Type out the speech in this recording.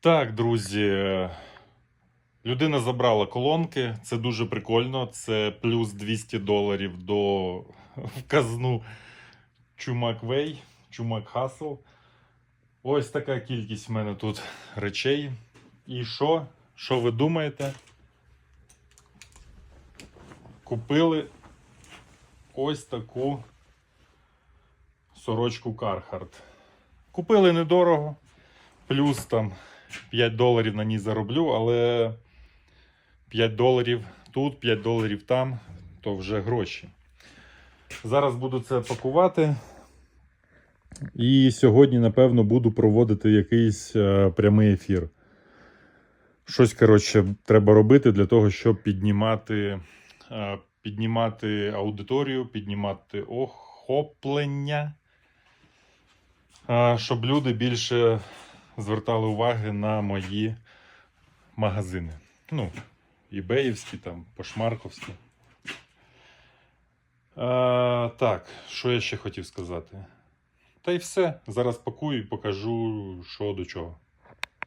Так, друзі. Людина забрала колонки. Це дуже прикольно. Це плюс 200 доларів до в казну Чумак Вей, Чумак Хасл. Ось така кількість в мене тут речей. І що? Що ви думаєте? Купили ось таку сорочку Carhartt. Купили недорого, плюс там 5 доларів на ній зароблю, але 5 доларів тут, 5 доларів там, то вже гроші. Зараз буду це пакувати. І сьогодні, напевно, буду проводити якийсь е, прямий ефір. Щось, коротше, треба робити для того, щоб піднімати, е, піднімати аудиторію, піднімати охоплення, е, щоб люди більше звертали уваги на мої магазини. Ну, ібеївські, там, пошмарковські. А, так, що я ще хотів сказати? Та й все. Зараз пакую і покажу, що до чого.